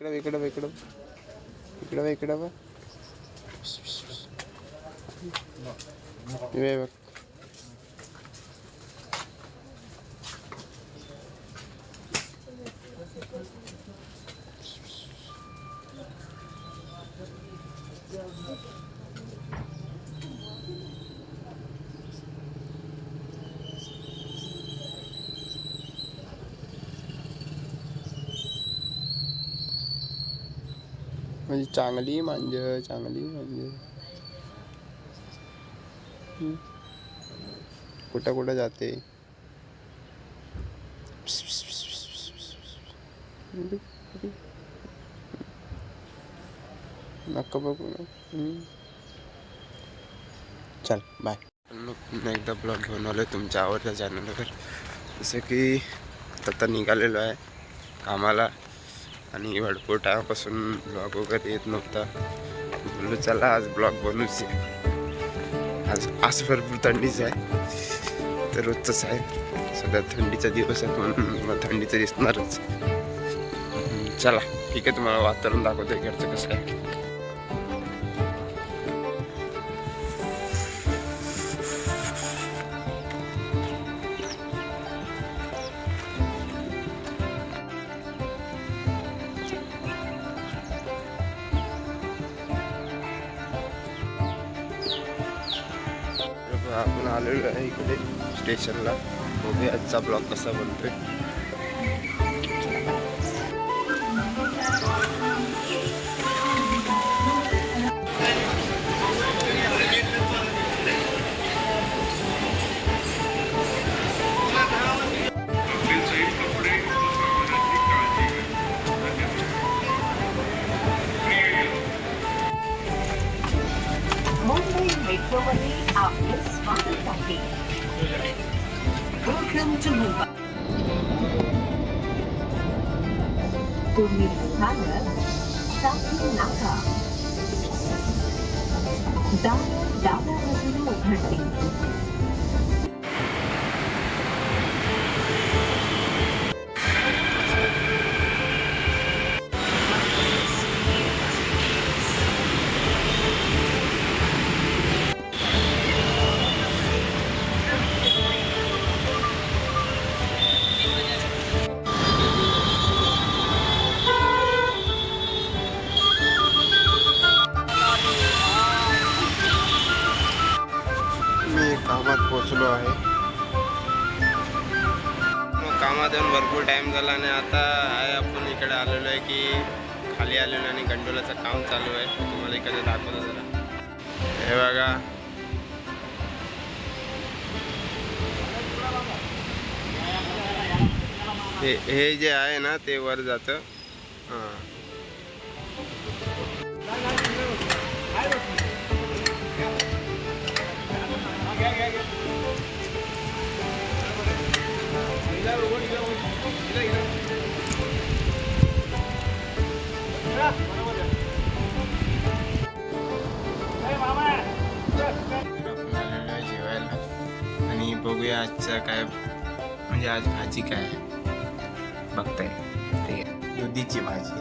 इकडं इकडं इकडं. इकडं इकडं बघ. चांगली मांज चांगली मांज हम्म. कुठं कुठं जाते? नका बघू हम्म. चल बाय एकदा ब्लॉग घेऊन आलो तुमच्या आवडत्या चॅनलवर जसं की आता निघालेलो आहे कामाला. आणि भरपूर टायमापासून ब्लॉग वगैरे येत नव्हता. बोललो चला आज ब्लॉग बनवूच आज आज भरपूर थंडीच आहे. तर रोजचंच आहे. सध्या थंडीचा दिवस आहे म्हणून थंडीचं दिसणारच. चला ठीक आहे तुम्हाला वातावरण दाखवतो इकडचं कसं आहे. आपण आलेलो आहे इकडे स्टेशनला. बघूया आजचा ब्लॉग कसा बनतोय. Kalpa. Tumi Nana Saki Naka Dana कामात पोचलो आहे. मग कामात येऊन भरपूर टाईम झाला आणि आता आहे आपण इकडे आलेलो आहे की खाली आलेलो आणि गंडोलाचं काम चालू आहे. तुम्हाला इकडे दाखवतो जरा. हे बघा. हे हे जे आहे ना ते वर जातं. हां. आजचं काय म्हणजे आज भाजी काय बघताय. ते दुधीची भाजी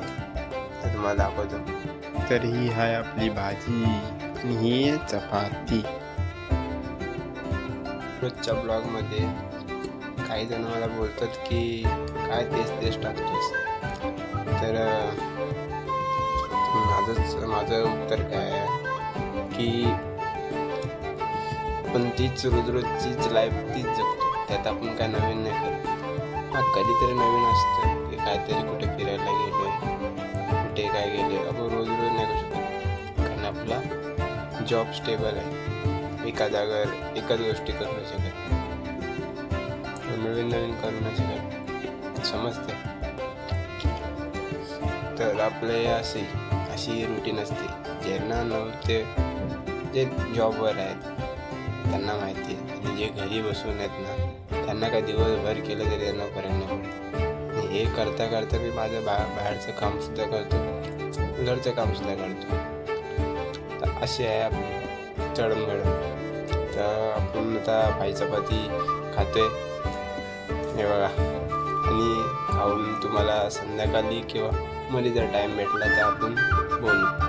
तर तुम्हाला दाखवतो. तर ही आहे आपली भाजी. आणि ही चपाती. रोजच्या ब्लॉगमध्ये काही जण मला बोलतात की काय तेच तेच टाकतोस. तर माझंच माझं उत्तर काय आहे? की पण तीच रोज रोजचीच लाईफ तीच जगतो. त्यात आपण काय नवीन नाही करत. हा कधीतरी नवीन असतं की काहीतरी कुठे फिरायला गेलो कुठे काय गेले आपण रोज रोज नाही करू शकत. कारण आपला जॉब स्टेबल आहे. एका जागेवर एकाच गोष्टी करू नाही शकत. नवीन नवीन करू नाही शकत. समजते तर आपले अशी अशी रुटीन असते. ज्यांना नव्हते जे जॉबवर आहेत त्यांना माहिती आहे. आणि जे घरी बसून आहेत ना त्यांना काय दिवसभर केलं तरी त्यांना फरक नाही पडत. आणि हे करता करता मी माझं बा बाहेरचं कामसुद्धा करतो. घरचं कामसुद्धा करतो. तर असे आहे आपली चढणघड तर आपण आता भाई चपाती खातोय. हे बघा. आणि खाऊन तुम्हाला संध्याकाळी किंवा मध्ये जर टाईम भेटला तर आपण बोलू.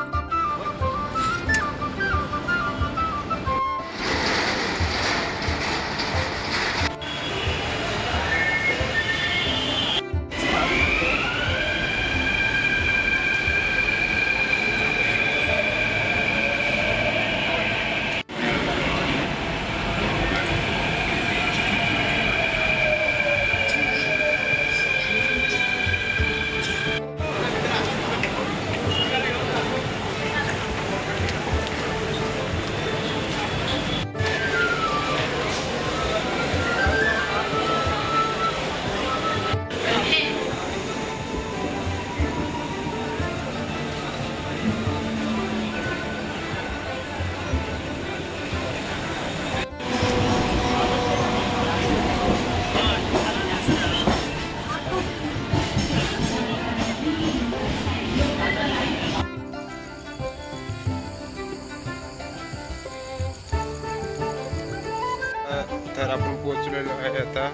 तर आपण पोचलेलो आहे आता.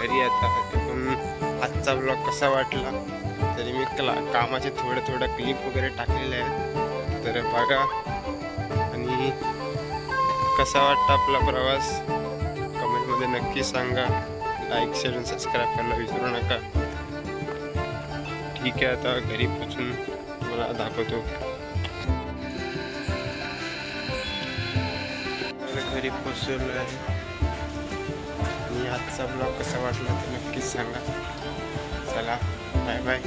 घरी आता पण आजचा ब्लॉग कसा वाटला? तरी मी क्ला कामाचे थोडं थोडं क्लिप वगैरे टाकलेले आहेत. तर बघा. आणि कसा वाटतं आपला प्रवास? कमेंटमध्ये नक्की सांगा. लाईक शेअर आणि सबस्क्राईब करायला विसरू नका. ठीक आहे आता घरी पोचून मला दाखवतो. घरी पोचलेलो आहे. आजचा ब्लॉग कसा वाटला ते नक्कीच सांगा. चला बाय बाय